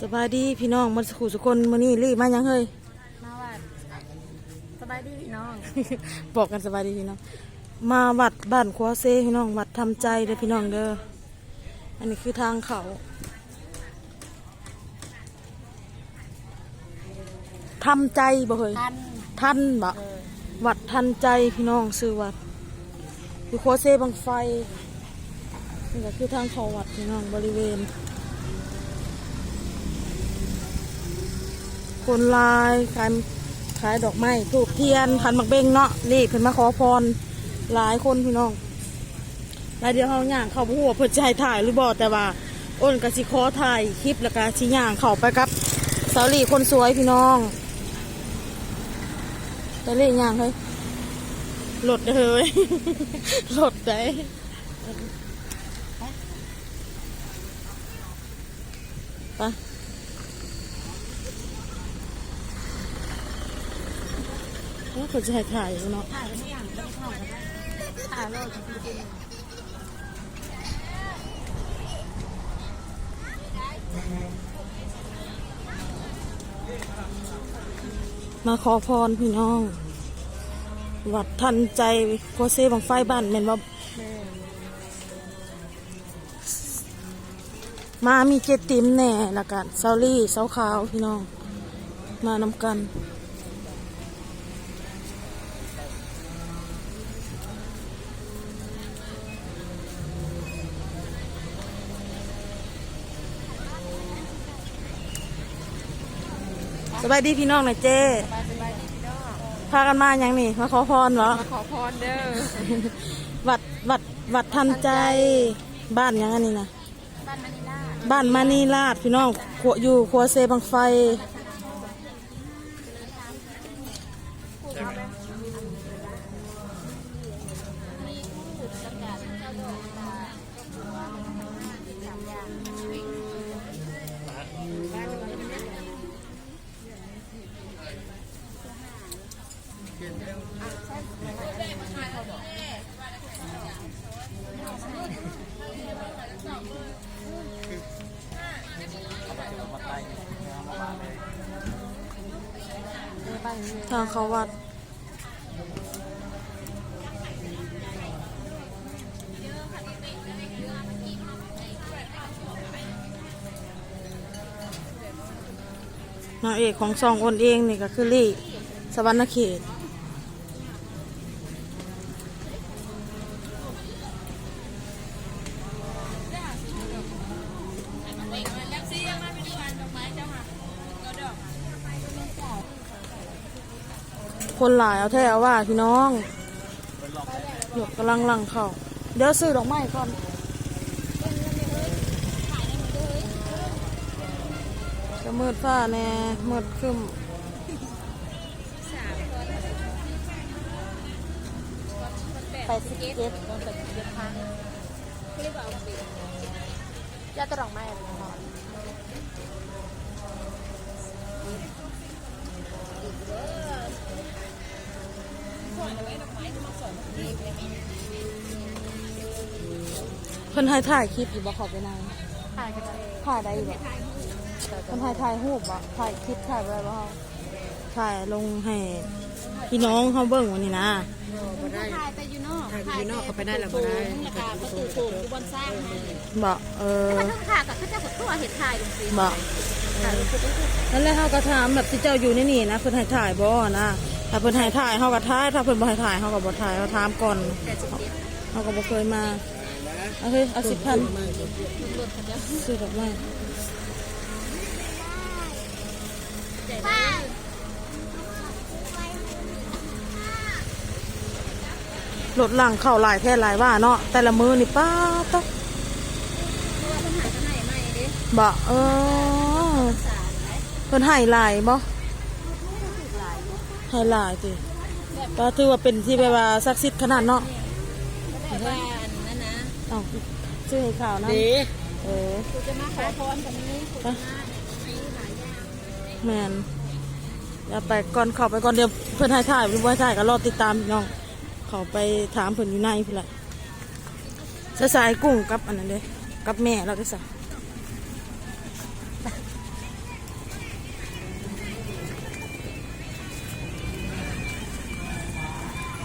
สบายดีพี่น้องมันสขุสุคนมื้อนี้รีบมายังเฮ้ยมาวัดสบายดีพี่น้อง บอกกันสบายดีพี่น้อง มาวัดบ้านครัวเซพี่น้องวัดทำใจเด้อพี่น้องเด้ออันนี้คือทางเขาทำใจบ่เฮ้ยทันท่านบ่เออวัดทันใจพี่น้องซื้อวัดอยู่ครัวเซบางไฟนี่ก็คือทางเขาวัดพี่น้องบริเวณ คนลายขายขายดอกไม้ถูกเทียนขันหมักเบงเนาะนี่เพิ่นมาขอพรหลายคนพี่น้องแล้วเดี๋ยวเขาย่างเขาไปหัวเพื่อจะให้ถ่ายหรือบอกแต่ว่าอ้นก็สิขอถ่ายคลิปแล้วก็สิย่างเขาไปกับสาวหลีคนสวยพี่น้องแต่เล่ย่างเฮ้ยหลดเด้อเฮ้ยหลดได้ไป ว่าเขาจะถ่ายอยู่เนาะถ่ายไม่อย่างไม่ได้เข้ากันได้ถ่ายโลดจริงมาขอพรพี่น้อง วัดทันใจโคเซ่บังไฟบ้านแม่นว่ามามีเจติมแน่ละกันเซาลี่เซาขาวพี่น้อง มานำกัน บายดีพี่น้องหน่อยเจ้สบายสบายดีพี่น้องพากันมาอย่างนี่มาขอพรเหรอมาขอพรเด้อวัดวัดวัดทันใจบ้านหยังอันนี้นะบ้านมานิลาบ้านมานีลาดพี่น้องขวอยู่ครัวเซบังไฟ ทางเขาวัด นางเอกของสองคนเองนี่ก็คือลี่ สวรรณเขต คนหลายเอาแท้เอาว่าพี่น้องหยกกำลังลังเข้าเดี๋ยวซื้อดอกไม้ก่อนจะมืดฟ้าแน่มืดครึ้มไปสเก็ตเก็ตโดนไปสเก็ตพังเรียกว่าเอาไปยาตะดอกไม้อะไรเนาะ พิ่นให้ถ่ายคลิปอยู่บ่ขอไปนานถ่ายกันไปถ่ายได้อยู่บ่เพิ่นถ่ายถ่ายรูปบ่ถ่ายคลิปถ่ายอะไรบ่เฮาถ่ายลงให้พี่น้องเขาเบิ่งวันนี้นะถ่ายไปอยู่นอกถ่ายไปอยู่นอกก็ไปได้แล้วบ่ได้แล้วก็ประตูโป่งอยู่บนสร้างให้บ่เออถ้าต้องถ่ายกับข้าเจ้ากับตัวเห็นถ่ายจริงบ่ๆถ่ายรูปก็ได้นั่นแหละเฮาก็ถามแบบที่เจ้าอยู่ในนี่นะเพิ่นให้ถ่ายบ่นะถ้าเพิ่นให้ถ่ายเฮาก็ถ่ายถ้าเพิ่นบ่ให้ถ่ายเฮาก็บ่ถ่ายเฮาถามก่อนแต่สเก็ตเฮาก็บ่เคยมา เอาเฮ้ยเอา10,000รถคันเดียวซื้อดอกไม้ใจได้รถหลังเข้าหลายแท้หลายว่าเนาะแต่ละมือนี่ป้าต้องหายกันไหนใหม่ดิบ่เออสารไหนเพิ่นให้หลายบ่หายให้หลายติก็ถือว่าเป็นที่แบบว่าศักดิ์สิทธิ์ขนาดเนาะ เอาชื่อให้ข่าวนะเออกูจะมาขอพรแบบนี้กูจะมาให้หลายอย่างแมนเดี๋ไปก่อนเข้าไปก่อนเดี๋ยวเพื่อนให้ถ่ายหรือว่าถ่ายก็รอติดตามพี่น้องขอไปถามเพื่อนอยู่ในเพื่นละสสายกุ้งกับอันนั้นเลยกับแม่เราก็สั่ง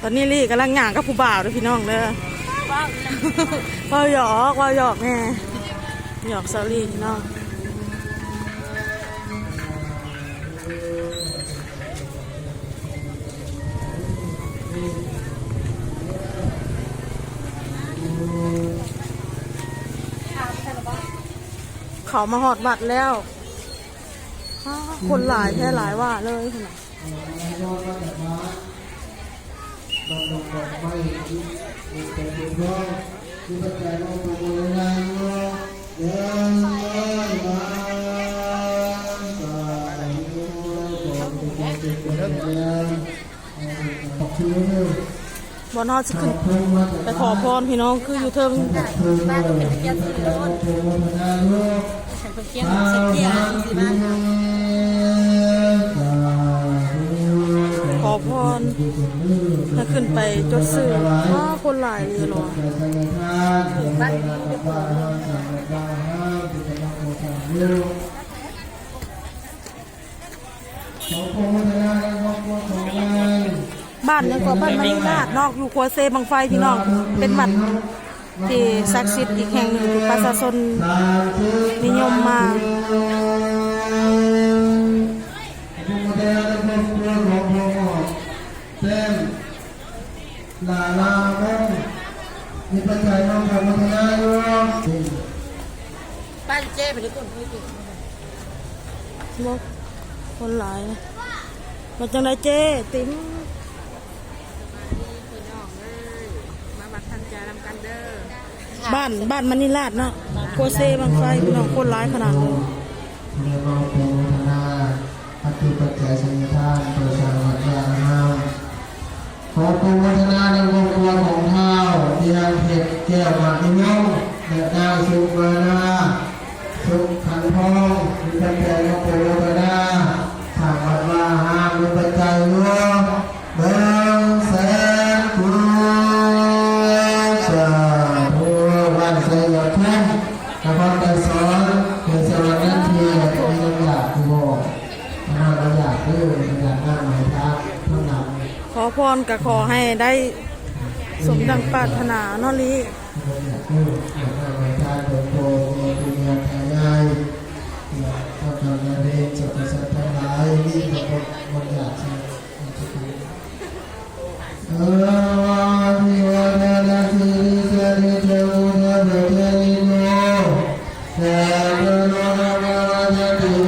ตอนนี้ลี่กำลังหางกับผู้บ่าวด้วยพี่น้องเลย ว่าหยอกว่าหยอกแม่หยอกซาลี่พี่น้องเขามาหอดบัตรแล้วอ้าวคนหลายแค่หลายว่าเลยคุณน่ะ บอนอสิขึ้นไปขอพรพี่น้องคืออยู่เทิงบ้านเป็นเกียร์สีโรดฉันเป็นเกียร์เสียเกียร์สีบ้าน พรถ้าขึ้นไปจดซื้อว้าคนหลายเลยหรอบ้านบ้านยังก็บ้านมณีราชนอกอยู่ครัวเซบังไฟพี่น้องเป็นวัดที่ศักดิ์สิทธิ์อีกแห่งหนึ่งประชาชนนิยมมา ลาลาแม่มีปัจจัยน้องทำมัฒนาอยู่บ้านเจ้เป็นคนไม่เก่งเนาะคนหลายนะมาจังไดเจ้ติ๋มพี่น้องเอ้ยมาบัดทันใจนำกันเด้อบ้านบ้านมณีราชเนาะครัวเซบังไฟพี่น้องคนหลายขนาดเลย ก็ขอให้ได้สมดังปรารถนานาะลิเราอยา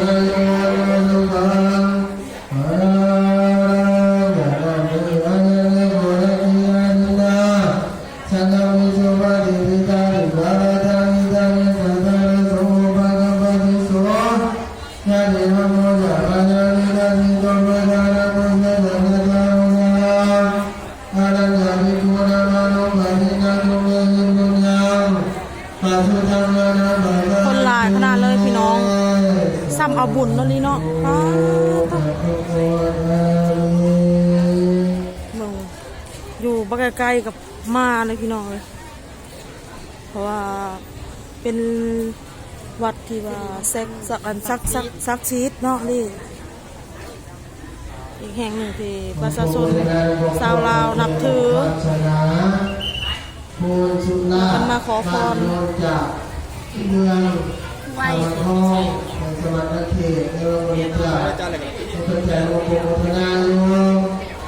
อยู่บักไกลๆกับมาเลยพี่น้องเลยเพราะว่าเป็นวัดที่ว่าแซกสักอันซักซักซักซีดเนาะนี่อีกแห่งหนึ่งที่ประชาชนชาวลาวนับถือมันมาขอพรจากเมืองไว้ทองในสวรรค์เขตในวันนี้จาพระเจ้าโมโหพนาโยสาวพันปีสาธุขอพระพุทธเจ้าใ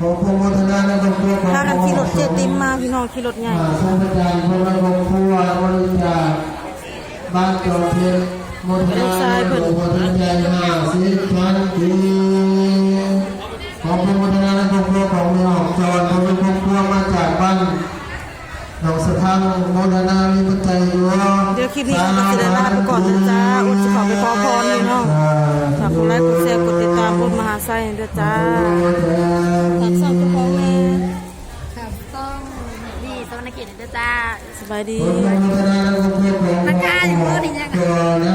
ของเมืองออกเมืองข้าวแก้วมาพิวงศ์บ้านโนนจากเมืองลาบางทองเป็นสวรรค์เขตในวันบริจาคมีปัจจัยจำนวนสาวพันปีขอพระพุทธนาในครอบครัวของถ้ากันขี่รถเจ็ดติมมาพี่น้องขี่รถใหญ่อ่าทรงประจานพระบรมครัวบริจาคบ้านจอมเพชรมณฑลหลวงพ่อท่านใหญ่ห้าสิบพันปีขอพระพุทธนาครอบครัวของเมืองหอมจอนพระพุทธครอบครัวมาจากบ้าน หนองสะพังโมทนามีปัจจัยอยู่เดี๋ยวคลิปนี้เราก็จะได้ลาไปก่อนนะจ๊ะอดจะขอไปขอพรเลยเนาะฝากกดไลค์กดแชร์กดติดตามกดมหาไซน์ด้วยจ้าฝากซ่องกระโปรงแม่ครับต้องดีสวรรณเขตนี่เด้อจ้าสบายดีขออนุโมทนาในบุญของราคาอย่างเมื่อนี่ยังก่อนนะ